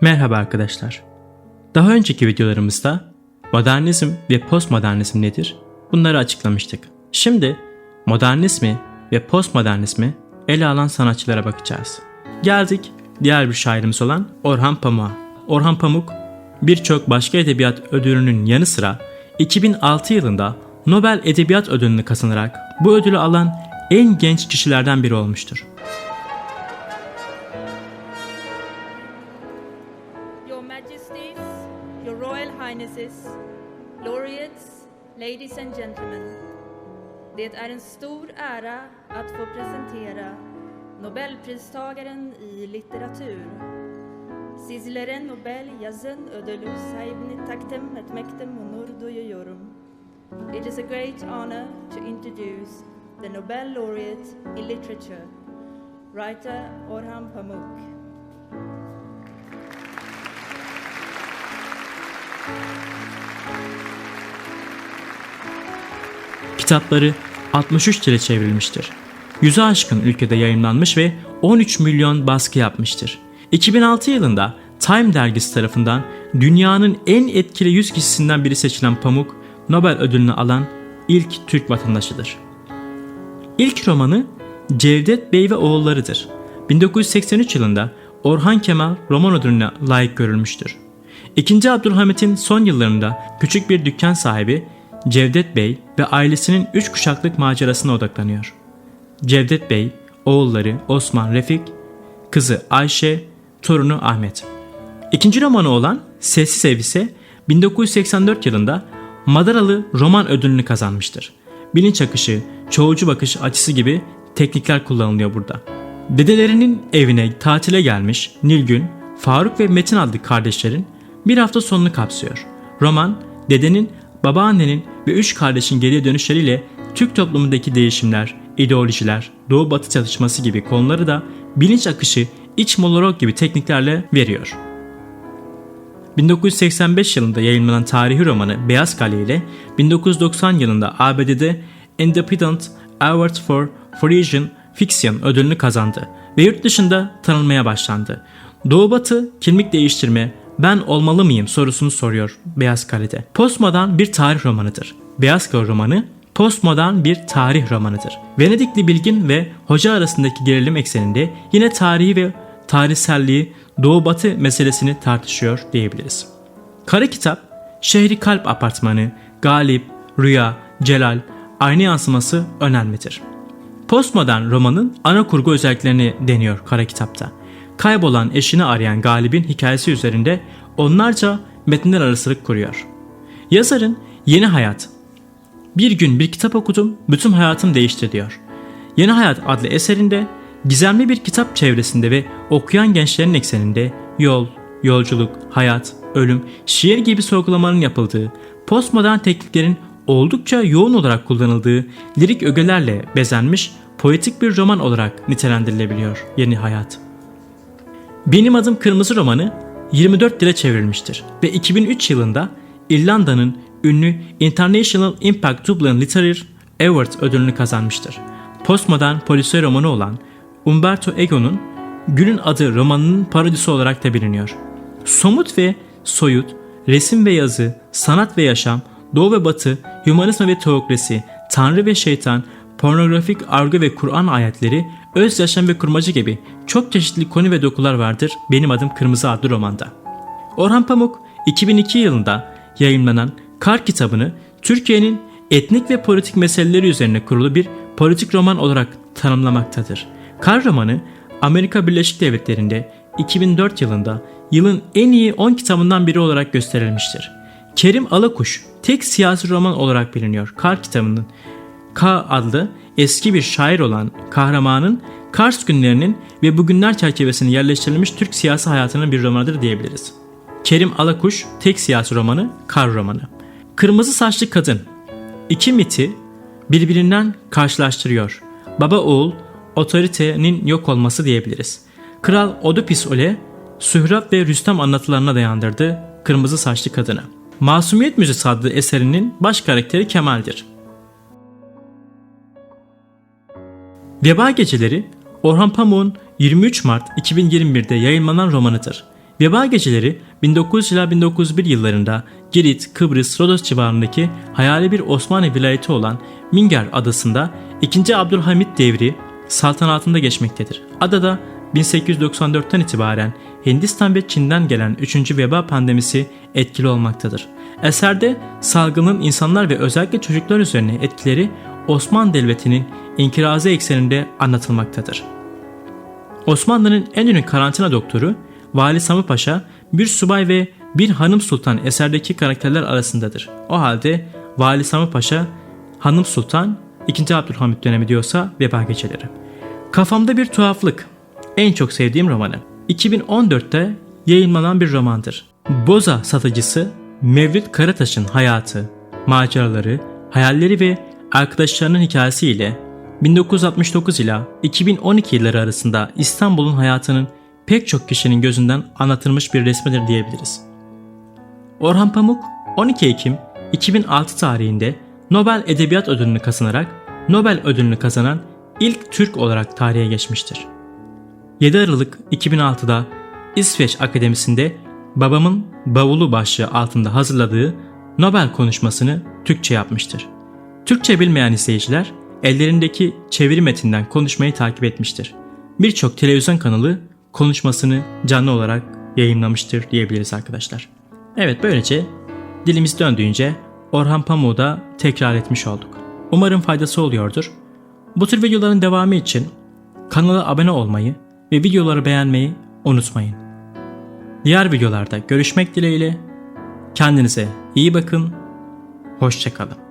Merhaba arkadaşlar. Daha önceki videolarımızda modernizm ve postmodernizm nedir? Bunları açıklamıştık. Şimdi modernizmi ve postmodernizmi ele alan sanatçılara bakacağız. Geldik diğer bir şairimiz olan Orhan Pamuk'a. Orhan Pamuk birçok başka edebiyat ödülünün yanı sıra 2006 yılında Nobel Edebiyat Ödülünü kazanarak bu ödülü alan en genç kişilerden biri olmuştur. Ladies and Gentlemen. Det är en stor ära att få presentera Nobelpristagaren i litteratur. Sizlere Nobel Yazen ödülü sahibini Taktem Etmektem onur Yoyorum. It is a great honor to introduce the Nobel laureate in literature, writer Orhan Pamuk. Kitapları 63 dile çevrilmiştir. Yüze aşkın ülkede yayınlanmış ve 13 milyon baskı yapmıştır. 2006 yılında Time dergisi tarafından dünyanın en etkili 100 kişisinden biri seçilen Pamuk, Nobel ödülünü alan ilk Türk vatandaşıdır. İlk romanı Cevdet Bey ve Oğulları'dır. 1983 yılında Orhan Kemal roman ödülüne layık görülmüştür. İkinci Abdülhamit'in son yıllarında küçük bir dükkan sahibi Cevdet Bey ve ailesinin üç kuşaklık macerasına odaklanıyor. Cevdet Bey, oğulları Osman Refik, kızı Ayşe, torunu Ahmet. İkinci romanı olan Sessiz Ev ise 1984 yılında Madaralı roman ödülünü kazanmıştır. Bilinç akışı, çoğulcu bakış açısı gibi teknikler kullanılıyor burada. Dedelerinin evine tatile gelmiş Nilgün, Faruk ve Metin adlı kardeşlerin bir hafta sonunu kapsıyor. Roman, dedenin, babaannenin ve üç kardeşin geriye dönüşleriyle Türk toplumundaki değişimler, ideolojiler, doğu-batı çatışması gibi konuları da bilinç akışı, iç monolog gibi tekniklerle veriyor. 1985 yılında yayınlanan tarihi romanı Beyaz Kale ile 1990 yılında ABD'de Independent Award for Frisian Fiction ödülünü kazandı ve yurt dışında tanınmaya başlandı. Doğu Batı kimlik değiştirme, ben olmalı mıyım sorusunu soruyor Beyaz Kale'de. Postmodern bir tarih romanıdır. Beyaz Kale romanı postmodern bir tarih romanıdır. Venedikli bilgin ve hoca arasındaki gerilim ekseninde yine tarihi ve tarihselliği Doğu Batı meselesini tartışıyor diyebiliriz. Kara Kitap, Şehri Kalp Apartmanı, Galip, Rüya, Celal, aynı yansıması önemlidir. Postmodern romanın ana kurgu özelliklerini deniyor Kara Kitap'ta. Kaybolan eşini arayan Galip'in hikayesi üzerinde onlarca metinler arasılık kuruyor. Yazarın Yeni Hayat Bir gün bir kitap okudum, bütün hayatım değişti diyor. Yeni Hayat adlı eserinde gizemli bir kitap çevresinde ve okuyan gençlerin ekseninde yol, yolculuk, hayat, ölüm, şiir gibi sorgulamaların yapıldığı, postmodern tekniklerin oldukça yoğun olarak kullanıldığı lirik ögelerle bezenmiş poetik bir roman olarak nitelendirilebiliyor Yeni Hayat. Benim Adım Kırmızı romanı 24 dile çevrilmiştir ve 2003 yılında İrlanda'nın ünlü International Impact Dublin Literary Award ödülünü kazanmıştır. Postmodern polisiye romanı olan Umberto Eco'nun Gül'ün adı romanının parodisi olarak da biliniyor. Somut ve soyut, resim ve yazı, sanat ve yaşam, doğu ve batı, hümanizm ve teokrasi, tanrı ve şeytan, pornografik argı ve Kur'an ayetleri, öz yaşam ve kurmaca gibi çok çeşitli konu ve dokular vardır Benim Adım Kırmızı adlı romanda. Orhan Pamuk 2002 yılında yayınlanan Kar kitabını Türkiye'nin etnik ve politik meseleleri üzerine kurulu bir politik roman olarak tanımlamaktadır. Kar romanı Amerika Birleşik Devletleri'nde 2004 yılında yılın en iyi 10 kitabından biri olarak gösterilmiştir. Kerim Alakuş tek siyasi roman olarak biliniyor. Kar kitabının K adlı eski bir şair olan kahramanın Kars günlerinin ve bugünler çerçevesine yerleştirilmiş Türk siyasi hayatının bir romanıdır diyebiliriz. Kerim Alakuş tek siyasi romanı Kar romanı. Kırmızı saçlı kadın iki miti birbirinden karşılaştırıyor. Baba oğul otoritenin yok olması diyebiliriz. Kral Oedipus Ole Sührab ve Rüstem anlatılarına dayandırdı Kırmızı Saçlı Kadını. Masumiyet Müzesi adlı eserinin baş karakteri Kemal'dir. Veba Geceleri Orhan Pamuk'un 23 Mart 2021'de yayınlanan romanıdır. Veba geceleri 1900 ila 1901 yıllarında Girit, Kıbrıs, Rodos civarındaki hayali bir Osmanlı vilayeti olan Minger adasında 2. Abdülhamit devri saltanatında geçmektedir. Adada 1894'ten itibaren Hindistan ve Çin'den gelen 3. veba pandemisi etkili olmaktadır. Eserde salgının insanlar ve özellikle çocuklar üzerine etkileri Osmanlı Devleti'nin inkirazı ekseninde anlatılmaktadır. Osmanlı'nın en ünlü karantina doktoru Vali Sami Paşa bir subay ve bir hanım sultan eserdeki karakterler arasındadır. O halde Vali Sami Paşa, Hanım Sultan, 2. Abdülhamit dönemi diyorsa veba geceleri. Kafamda bir tuhaflık. En çok sevdiğim romanı. 2014'te yayınlanan bir romandır. Boza satıcısı Mevlüt Karataş'ın hayatı, maceraları, hayalleri ve arkadaşlarının hikayesiyle 1969 ila 2012 yılları arasında İstanbul'un hayatının pek çok kişinin gözünden anlatılmış bir resmidir diyebiliriz. Orhan Pamuk 12 Ekim 2006 tarihinde Nobel Edebiyat Ödülünü kazanarak Nobel Ödülünü kazanan ilk Türk olarak tarihe geçmiştir. 7 Aralık 2006'da İsveç Akademisi'nde Babamın Bavulu başlığı altında hazırladığı Nobel konuşmasını Türkçe yapmıştır. Türkçe bilmeyen izleyiciler ellerindeki çeviri metinden konuşmayı takip etmiştir. Birçok televizyon kanalı konuşmasını canlı olarak yayınlamıştır diyebiliriz arkadaşlar. Evet böylece dilimiz döndüğünce Orhan Pamuk'u da tekrar etmiş olduk. Umarım faydası oluyordur. Bu tür videoların devamı için kanala abone olmayı ve videoları beğenmeyi unutmayın. Diğer videolarda görüşmek dileğiyle kendinize iyi bakın, hoşçakalın.